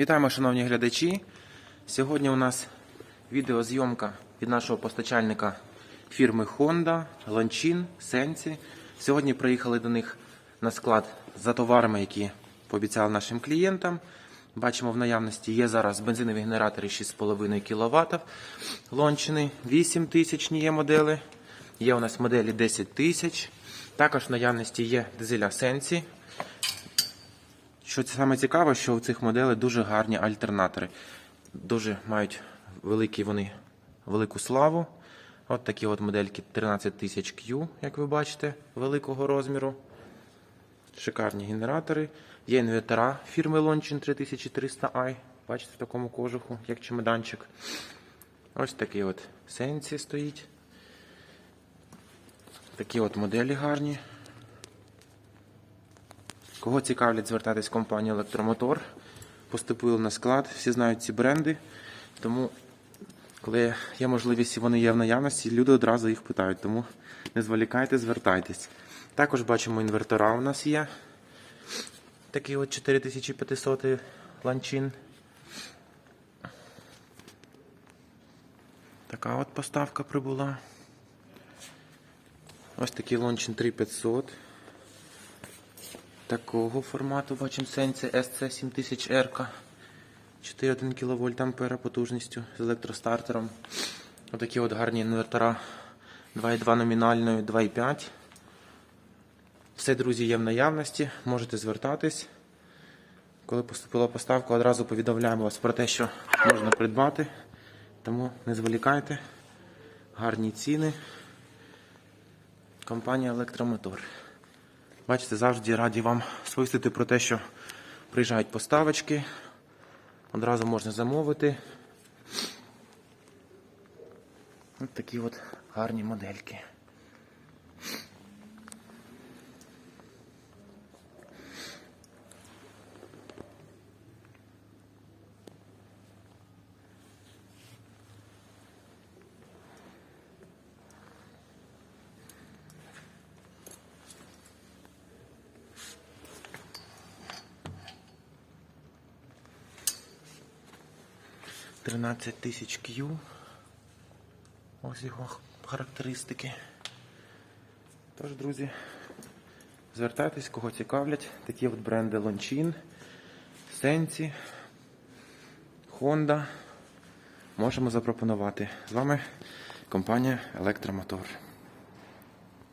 Вітаємо, шановні глядачі. Сьогодні у нас відеозйомка від нашого постачальника фірми Honda, Lanchin, Sensi. Сьогодні приїхали до них на склад за товарами, які пообіцяли нашим клієнтам. Бачимо, в наявності є зараз бензинові генератори 6,5 кВт. Лончини 8 тисячні є модели. Є у нас моделі 10 тисяч. Також в наявності є дизеля Sensi що саме цікаво, що у цих моделей дуже гарні альтернатори. Дуже мають великі вони, велику славу. От такі от модельки 13000 Q, як ви бачите, великого розміру. Шикарні генератори. Є інвертора фірми Lonchin 3300i. Бачите, в такому кожуху, як чемоданчик. Ось такий от Sensi стоїть. Такі от моделі гарні. Кого цікавлять звертатись в компанію Електромотор, поступили на склад, всі знають ці бренди. Тому, коли є можливість і вони є в наявності, люди одразу їх питають. Тому не зволікайте, звертайтесь. Також бачимо, інвертора у нас є. Такий от 4500 ланчин. Така от поставка прибула. Ось такий лончин 3500 такого формату бачимо сенсі SC7000R. 4,1 кВт ампера потужністю з електростартером. Отакі от гарні інвертора 2,2 номінальною, 2,5. Все, друзі, є в наявності. Можете звертатись. Коли поступила поставка, одразу повідомляємо вас про те, що можна придбати. Тому не зволікайте. Гарні ціни. Компанія Електромотор. Бачите, завжди раді вам сповістити про те, що приїжджають поставочки. Одразу можна замовити. Ось такі от гарні модельки. Тринадцять тисяч Q. Ось його характеристики. Тож, друзі, звертайтесь, кого цікавлять. Такі от бренди Lonchin, Sensi, Honda. Можемо запропонувати. З вами компанія Електромотор.